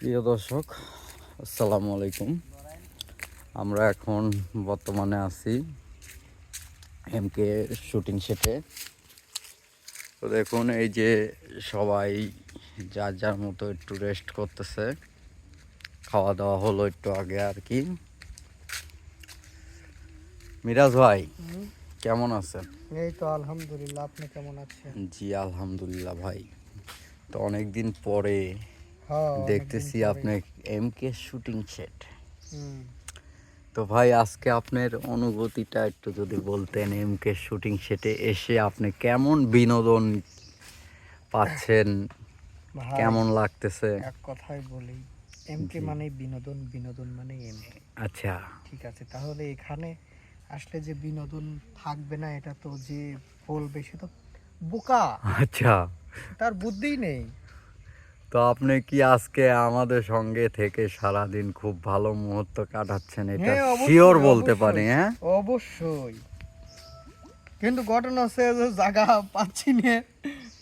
প্রিয় দর্শক আসসালামু আলাইকুম। আমরা এখন বর্তমানে আছি এমকে শুটিং সেটে। তো দেখুন এই যে সবাই যার যার মতো একটু রেস্ট করতেছে খাওয়া দাওয়া হলো একটু আগে আর কি মিরাজ ভাই কেমন আছেন? এই তো আলহামদুলিল্লাহ আপনি কেমন আছেন? জি আলহামদুলিল্লাহ ভাই। তো অনেক দিন পরে হ্যাঁ দেখতেছি আপনি এমকে শুটিং সেট তো ভাই আজকে আপনার অনুভূতিটা একটু যদি বলতেন এমকে শুটিং সেটে এসে আপনি কেমন বিনোদন পাচ্ছেন? কেমন লাগতেছে? এক কথাই বলি এমকে মানে বিনোদন বিনোদন মানে এমকে আচ্ছা। ঠিক আছে তাহলে এখানে আসলে যে বিনোদন থাকবে না এটা তো যে বলবে সে তো বোকা। আচ্ছা। তার বুদ্ধিই নেই। তো আপনি কি আজকে আমাদের সঙ্গে থেকে সারাদিন খুব ভালো মুহূর্ত কাটাচ্ছেন এটা হ্যাঁ, শিওর বলতে। পারি হ্যাঁ? অবশ্যই। কিন্তু ঘটনা হচ্ছে যে জায়গা পাচ্ছি না।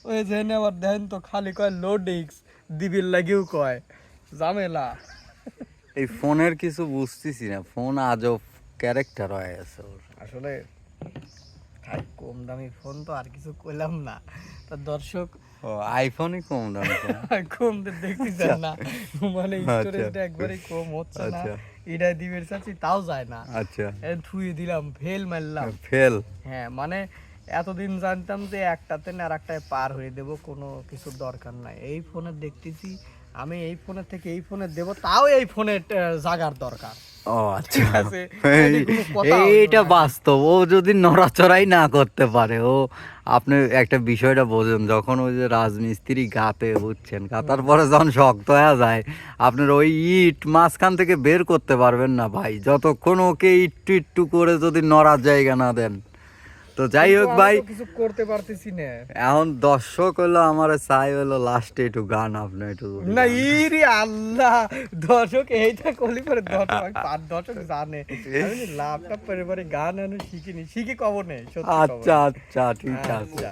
ওই যে আবার দেন তো খালি কয় লো ডিক্স দিবির লাগিও কয় ঝামেলা। এই ফোনের কিছু বুঝতেছি না ফোন আজও ক্যারেক্টার হয়ে গেছে ওর। আসলে ভাই কম দামি ফোন তো আর কিছু কইলাম না। তা দর্শক ও আইফোনই কম দাম কম তো দেখতেছেন না। মানে আচ্ছা। স্টোরেজটা একবারে কম হচ্ছে না। আচ্ছা। এটা দিবের চাচ্ছি তাও যায় না। আচ্ছা। থুয়ে দিলাম ফেল মারলাম। ফেল হ্যাঁ মানে এতদিন জানতাম যে একটাতে না আর একটায় পার হয়ে দেব কোনো কিছুর দরকার নাই। এই ফোনে দেখতেছি আমি এই ফোনের থেকে এই ফোনে দেব তাও এই ফোনের জাগার দরকার। ও আচ্ছা। হলো এইটা বাস্তব। ও যদি নড়াচড়াই না করতে পারে ও আপনি একটা বিষয়টা বোঝেন যখন ওই যে রাজমিস্ত্রি গাতে বুঝছেন? গাতার পরে যখন শক্ত হয়ে যায় আপনার ওই ইট মাঝখান থেকে বের করতে পারবেন না ভাই। যতক্ষণ ওকে ইট্টু ইট্টু করে যদি নড়ার জায়গা না দেন। তো যাই হোক ভাই কিছু করতে পারতেছি না। এখন দর্শক হলো আমার চাই হলো লাস্টে একটু গান আপনি একটু না। ইরি আল্লাহ দর্শক এইটা করলি পরে দর্শক পাঁচ দর্শক জানে। আমি ল্যাপটপ পরে পরে গান আনো শিখিনি শিখি কব নেই আচ্ছা আচ্ছা ঠিক আছে। আচ্ছা।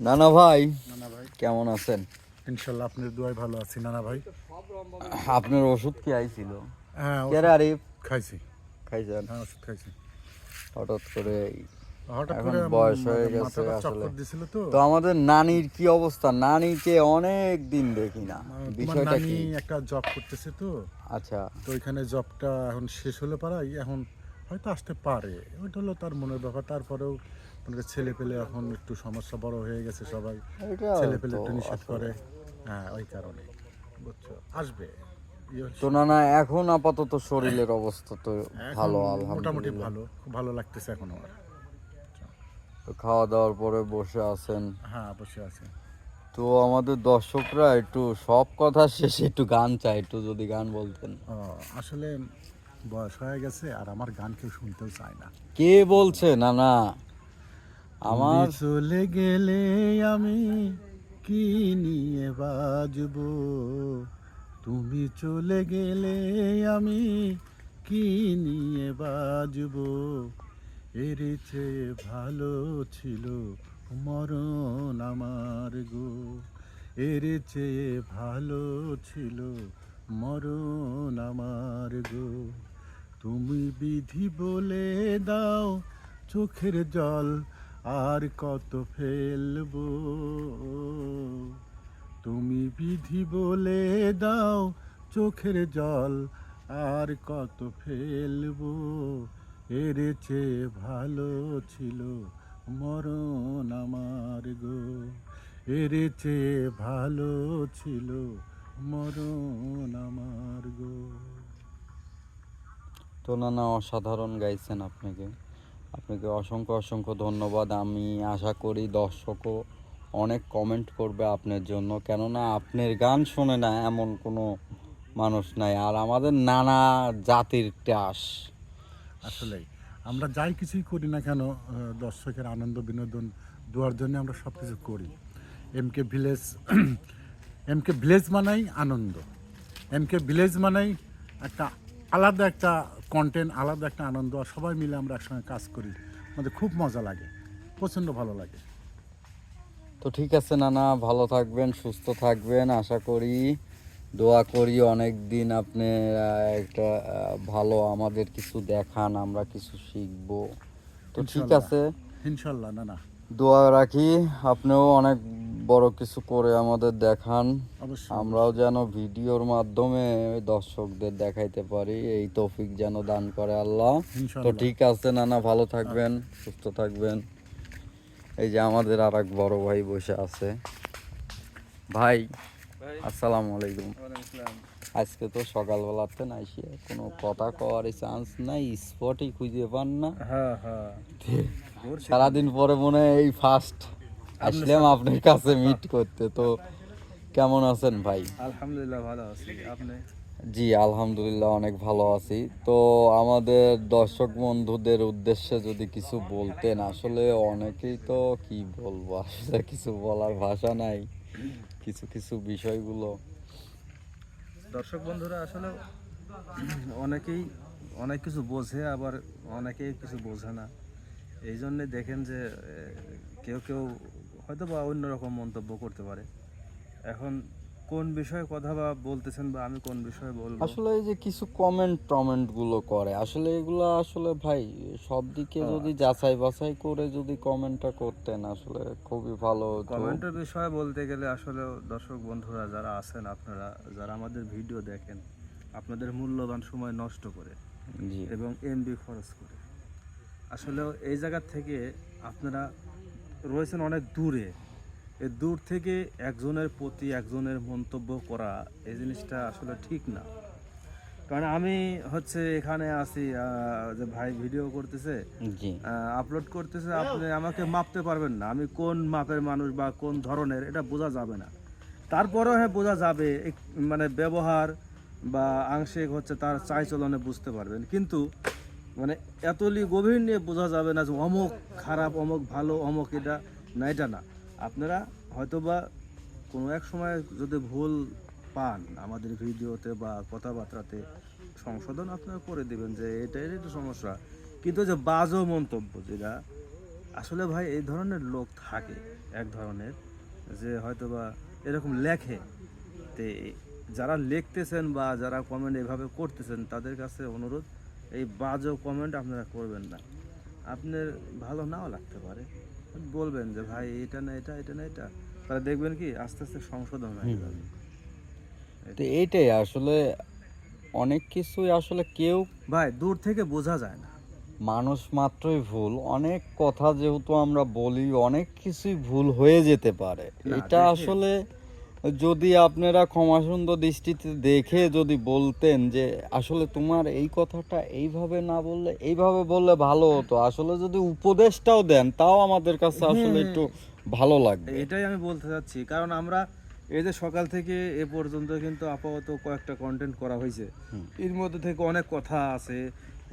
নানা ভাই নানা ভাই। কেমন আছেন? ইনশাল্লাহ আপনার দুয়াই ভালো আছি নানা ভাই। আপনার ওষুধ কি আইছিল? হ্যাঁ আরিফ? খাইছি। খাইছেন? হ্যাঁ ওষুধ খাইছি। হঠাৎ করে এখন বয়স হয়ে গেছে মাথাটা আসলে। তো। তো আমাদের নানির কি অবস্থা? নানিকে অনেক দিন দেখি না। বিষয়টা কি? একটা জব করতেছে তো। আচ্ছা। তো ওইখানে জবটা এখন শেষ হলে পারাই এখন হয়তো আসতে পারে। ওইটা হলো তার মনের ব্যাপার। তারপরেও মানে ছেলে পেলে এখন একটু সমস্যা বড় হয়ে গেছে সবাই। ছেলে পেলে একটু নিষেধ করে। হ্যাঁ ওই কারণে। বুঝছ? আসবে। তো নানা এখন আপাতত শরীরের অবস্থা তো ভালো মোটামুটি ভালো খুব ভালো লাগতেছে এখন আমার। তো খাওয়া দাওয়ার পরে বসে আছেন। হ্যাঁ অবশ্যই আছে। তো আমাদের দর্শকরা একটু সব কথা শেষে একটু গান চায় একটু যদি গান বলতেন। আসলে বয়স হয়ে গেছে আর আমার গান কেউ শুনতেও চায় না। কে বলছে না না আমার চলে গেলে আমি কি নিয়ে বাজবো? তুমি চলে গেলে আমি কি নিয়ে বাজবো? এর চেয়ে ভালো ছিল মরণ আমার গো। এর চেয়ে ভালো ছিল মরণ আমার গো। তুমি বিধি বলে দাও চোখের জল, আর কত ফেলব? তুমি বিধি বলে দাও চোখের জল, আর কত ফেলব? এর চেয়ে ভালো ছিল মরণ আমার গো। এর চেয়ে ভালো ছিল মরণ আমার গো। তো নানা অসাধারণ গাইছেন আপনাকে। আপনাকে অসংখ্য অসংখ্য ধন্যবাদ। আমি আশা করি দর্শকও অনেক কমেন্ট করবে আপনার জন্য। কেননা আপনার গান শোনে না এমন কোনো মানুষ নাই। আর আমাদের নানা জাতির টাস আসলেই। আমরা যাই কিছুই করি না কেন দর্শকের আনন্দ, বিনোদন দেওয়ার জন্য আমরা সব কিছু করি। M K village M K village মানেই আনন্দ। এম কে ভিলেজ মানেই একটা আলাদা একটা কন্টেন্ট আলাদা একটা আনন্দ। আর সবাই মিলে আমরা একসঙ্গে কাজ করি। আমাদের খুব মজা লাগে। প্রচণ্ড ভালো লাগে। তো ঠিক আছে নানা ভালো থাকবেন সুস্থ থাকবেন। আশা করি দোয়া করি অনেক দিন আপনি একটা ভালো আমাদের কিছু দেখান আমরা কিছু শিখব। তো ঠিক আছে। ইনশাল্লাহ না না দোয়া রাখি আপনিও অনেক বড় কিছু করে আমাদের দেখান। আমরাও যেন ভিডিওর মাধ্যমে দর্শকদের দেখাইতে পারি এই তৌফিক যেন দান করে আল্লাহ। তো ঠিক আছে নানা ভালো থাকবেন সুস্থ থাকবেন। এই যে আমাদের আর এক বড় ভাই বসে আছে। ভাই আসসালামু আলাইকুম। আজকে তো সকালবেলাতে নাইসি কোনো কথা কওয়ার চান্স নাই স্পটই খুঁজে পান না। হ্যাঁ হ্যাঁ। সারাদিন পরে মনে হয় এই ফার্স্ট আসলাম আপনার কাছে মিট করতে। তো কেমন আছেন ভাই? আলহামদুলিল্লাহ ভালো আছি। আপনি? জি, আলহামদুলিল্লাহ, অনেক ভালো আছি। তো আমাদের দর্শক বন্ধুদের উদ্দেশ্যে যদি কিছু বলতেন, আসলে অনেকেই তো কি বলব? আসলে কিছু বলার ভাষা নাই, কিছু কিছু বিষয়গুলো। দর্শক বন্ধুরা, আসলে অনেকেই অনেক কিছু বোঝে, আবার অনেকেই কিছু বোঝে না। এই জন্যে দেখেন যে কেউ কেউ হয়তো বা অন্যরকম মন্তব্য করতে পারে। এখন কোন বিষয়ে কথা বা বলতেছেন বা আমি কোন বিষয়ে বলব? আসলে এই যে কিছু কমেন্ট টমেন্টগুলো করে আসলে এগুলো আসলে ভাই সব দিকে যদি যাচাই বাছাই করে যদি কমেন্টটা করতেন আসলে খুবই ভালো কমেন্টের বিষয়ে বলতে গেলে আসলে দর্শক বন্ধুরা যারা আছেন আপনারা যারা আমাদের ভিডিও দেখেন আপনাদের মূল্যবান সময় নষ্ট করে জি। এবং এমবি খরচ করে। আসলে এই জায়গা থেকে আপনারা রয়েছেন অনেক দূরে। এই দূর থেকে একজনের প্রতি একজনের মন্তব্য করা এই জিনিসটা আসলে ঠিক না। কারণ আমি হচ্ছে এখানে আছি আহ, যে ভাই ভিডিও করতেছে আপলোড করতেছে আপনি আমাকে মাপতে পারবেন না। আমি কোন মাপের মানুষ বা কোন ধরনের এটা বোঝা যাবে না। তারপরেও হ্যাঁ বোঝা যাবে মানে ব্যবহার বা আংশিক হচ্ছে তার চাইচলনে বুঝতে পারবেন। কিন্তু মানে এতলি গভীর নিয়ে বোঝা যাবে না যে অমুক খারাপ অমুক ভালো অমুক এটা না এটা না। আপনারা হয়তোবা কোনো এক সময় যদি ভুল পান আমাদের ভিডিওতে বা কথাবার্তাতে, সংশোধন আপনারা করে দিবেন যে এটাই একটু সমস্যা। কিন্তু যে বাজো মন্তব্য যেটা, আসলে ভাই এই ধরনের লোক থাকে এক ধরনের যে হয়তোবা এরকম লেখে। তে যারা লিখতেছেন বা যারা কমেন্ট এভাবে করতেছেন, তাদের কাছে অনুরোধ, এই বাজো কমেন্ট আপনারা করবেন না। আপনার ভালো নাও লাগতে পারে। বলবেন যে ভাই এটা না এটা এটা না এটা। তাহলে দেখবেন কি আস্তে আস্তে সংশোধন হয়ে যাবে। তো এইটাই আসলে অনেক কিছুই আসলে কেউ ভাই দূর থেকে বোঝা যায় না। মানুষ মাত্রই ভুল। অনেক কথা যেহেতু আমরা বলি অনেক কিছুই ভুল হয়ে যেতে পারে। এটা আসলে যদি আপনারা ক্ষমাসুন্দর দৃষ্টিতে দেখে যদি বলতেন যে আসলে তোমার এই কথাটা এইভাবে না বললে এইভাবে বললে ভালো হতো। আসলে যদি উপদেশটাও দেন তাও আমাদের কাছে আসলে একটু ভালো লাগবে। এটাই আমি বলতে চাচ্ছি। কারণ আমরা এই যে সকাল থেকে এ পর্যন্ত কিন্তু আপাতত কয়েকটা কন্টেন্ট করা হয়েছে। এর মধ্যে থেকে অনেক কথা আছে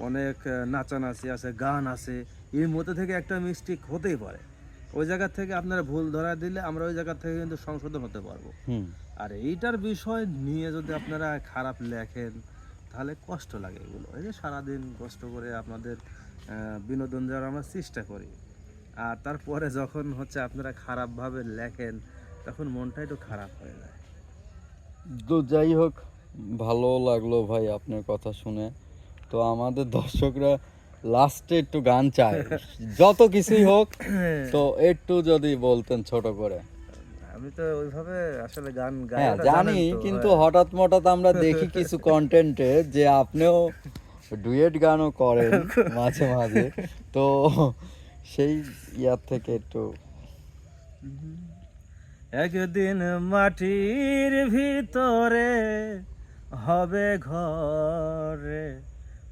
অনেক নাচানাচি আছে গান আছে। এর মধ্যে থেকে একটা মিস্টেক হতেই পারে। ওই জায়গা থেকে আপনারা ভুল ধরা দিলে আমরা ওই জায়গা থেকে কিন্তু সংশোধন হতে পারব। আর এইটার বিষয় নিয়ে যদি আপনারা খারাপ লেখেন তাহলে কষ্ট লাগে এগুলো। এই যে সারাদিন কষ্ট করে আপনাদের বিনোদন দেওয়ার আমরা চেষ্টা করি। আর তারপরে যখন হচ্ছে আপনারা খারাপভাবে লেখেন তখন মনটা একটু খারাপ হয়ে যায়। তো যাই হোক ভালো লাগল ভাই আপনার কথা শুনে। তো আমাদের দর্শকরা লাস্টে একটু গান চাই। যত কিছুই হোক তো একটু যদি বলতেন ছোট করে। আমি তো ওইভাবে আসলে গান হ্যাঁ জানি কিন্তু হ্যাঁ। হঠাৎ মঠাৎ আমরা দেখি কিছু কন্টেন্টে যে আপনিও ডুয়েট গানও করেন মাঝে মাঝে। তো সেই ইয়ার থেকে একটু একদিন মাটির ভিতরে হবে ঘরে।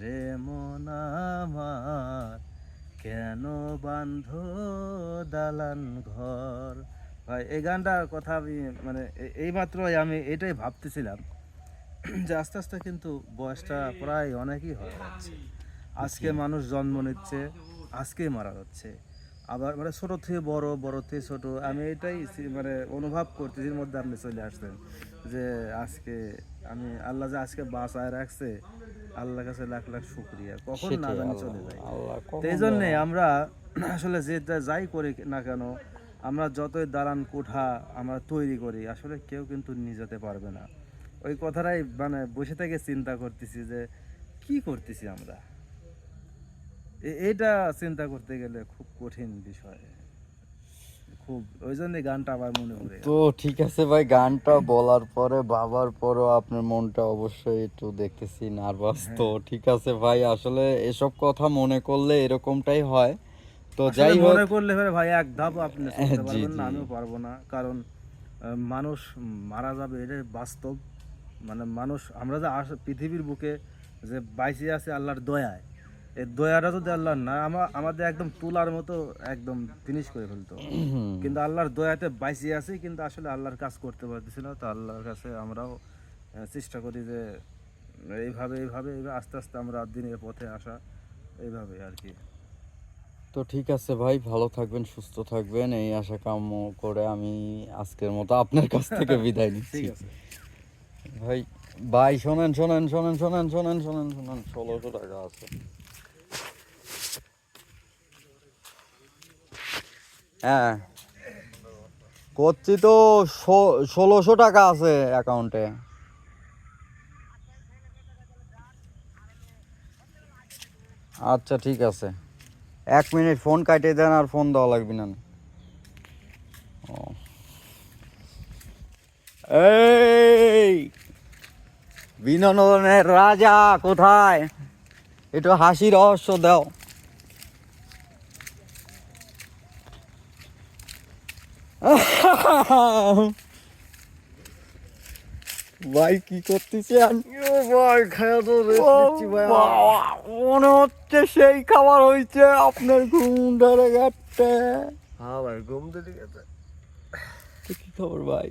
রে মনামার কেন বান্ধ দালান ঘর? ভাই, এই গানটার কথা আমি মানে এইমাত্রই আমি এটাই ভাবতেছিলাম যে আস্তে আস্তে কিন্তু বয়সটা প্রায় অনেকই হয়ে যাচ্ছে। আজকে মানুষ জন্ম নিচ্ছে, আজকেই মারা যাচ্ছে। আবার মানে ছোটো থেকে বড় বড় থেকে ছোট, আমি এটাই মানে অনুভব করতেছি মধ্যে আপনি চলে আসছেন যে আজকে আমি, আল্লাহ যে আজকে বাঁচায় রাখছে আল্লাহর কাছে লাখ লাখ শুক্রিয়া। কখন না জানি চলে যায়। এই জন্যে আমরা আসলে যে যাই করি না কেন আমরা যতই দালান কোঠা আমরা তৈরি করি আসলে কেউ কিন্তু নিয়ে যেতে পারবে না। ওই কথাটাই মানে বসে থেকে চিন্তা করতেছি যে কি করতেছি আমরা? এটা চিন্তা করতে গেলে খুব কঠিন বিষয়। খুব ওই জন্য গানটা আবার মনে পড়ে তো ঠিক আছে ভাই গানটা বলার পরে বাবার পরেও আপনার মনটা অবশ্যই একটু দেখতেছি নার্ভাস। তো হ্যাঁ। ঠিক আছে ভাই আসলে এসব কথা মনে করলে এরকমটাই হয়। তো যাই হোক। মনে করলে ভাই এক ধাপ আপনি চলতে পারবেন না আমিও পারব না। কারণ মানুষ মারা যাবে এটাই বাস্তব। মানে মানুষ আমরা যে পৃথিবীর বুকে যে বাইসে আছে আল্লাহর দয়ায় এই দয়াটা যদি আল্লাহর না আমা- আমাদের একদম তুলার মতো একদম ফিনিশ করে ফেলতো। কিন্তু আল্লাহর দয়াতে বাইসে আছি কিন্তু আসলে আল্লাহর কাজ করতে পারতেছি না। তো আল্লাহর কাছে আমরাও চেষ্টা করি যে এইভাবে এইভাবে আস্তে আস্তে আমরা দিনের পথে আসা এইভাবে আর কি। তো ঠিক আছে ভাই ভালো থাকবেন সুস্থ থাকবেন। এই আশা কাম্য করে আমি আজকের মতো আপনার কাছ থেকে বিদায় নিচ্ছি। ঠিক আছে। ভাই ভাই শোনেন শোনেন শোনেন শোনেন শোনেন শোনেন শোনেন ষোলোশো টাকা আছে। হ্যাঁ। করছি তো ষোলোশো টাকা আছে অ্যাকাউন্টে আচ্ছা ঠিক আছে। এক মিনিট, ফোন কাটে দেন আর ফোন দেওয়া লাগবে না। ও। এই, বিনোদনের রাজা কোথায়? একটু হাসি রহস্য দাও। ভাই কি করতেছেন ভাই খায়া তো মনে হচ্ছে সেই খাবার হয়েছে আপনার ঘুম ধরে গেছে হ্যাঁ ভাই ঘুম আছে। তো কি খবর ভাই?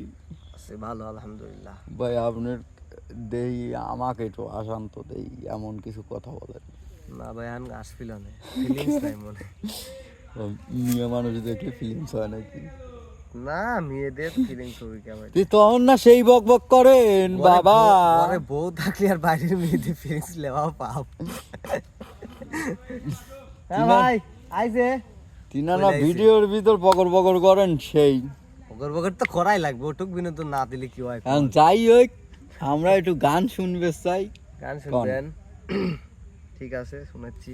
আছে ভালো আলহামদুলিল্লাহ। ভাই আপনার দেই আমাকে একটু আসান তো দেই এমন কিছু কথা বলেন। না ভাই আন আসছিল না। ফিলিংস নাই মনে। মেয়ে মানুষ দেখলে ফিলিংস হয় নাকি? না মেয়েদের ফিলিংস হবে কেমন তুই তখন না সেই বক বক করেন বাবা। আরে বউ থাকলে আর বাইরের মেয়েদের ফিলিংস লেওয়া পাপ। হ্যাঁ ভাই আইছে। তিনা না ভিডিওর ভিতর বকর বকর করেন সেই। বগর বগর তো করাই লাগবে ওটুক বিনোদন না দিলে কি হয় এখন যাই হোক আমরা একটু গান শুনবে চাই। গান শুনবেন। ঠিক আছে শোনাচ্ছি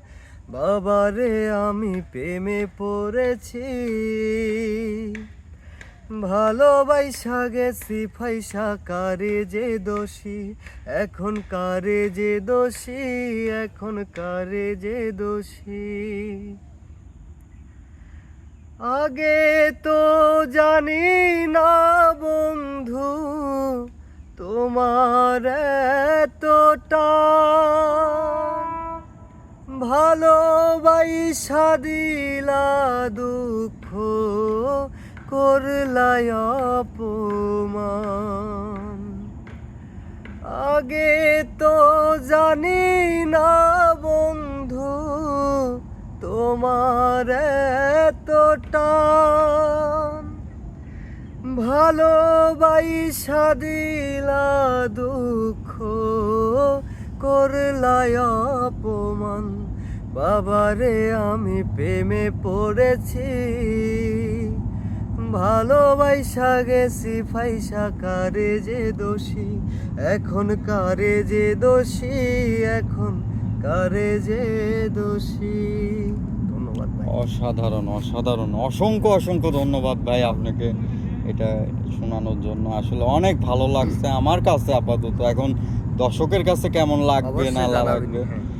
বাবা রে আমি প্রেমে পড়েছি। ভালোবাসা গেছি, ফাইসা কারে যে দোষী? এখন কারে যে দোষী? এখন কারে যে দোষী? আগে তো জানি না বন্ধু, তোমার এতটা ভালোবাসা দিলা দুঃখ করলাই অপমান। আগে তো জানি না বন্ধু, তোমার এতটা। ভালোবাসা দিলা দুঃখ করলাই অপমান। বাবারে আমি প্রেমে পড়েছি। ভালোবাসা গেছি ফাইসা কারে যে দোষী? এখন কারে যে দোষী? এখন করে যে দোষী? ধন্যবাদ ভাই। অসাধারণ অসাধারণ অসংখ্য অসংখ্য ধন্যবাদ ভাই আপনাকে এটা শোনানোর জন্য। আসলে অনেক ভালো লাগছে আমার কাছে আপাতত। এখন দর্শকের কাছে কেমন লাগবে না লাগবে? হ্যাঁ।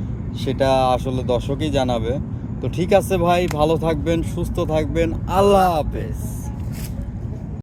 সেটা আসলে দর্শকই জানাবে। তো ঠিক আছে ভাই ভালো থাকবেন সুস্থ থাকবেন আল্লাহ হাফেজ।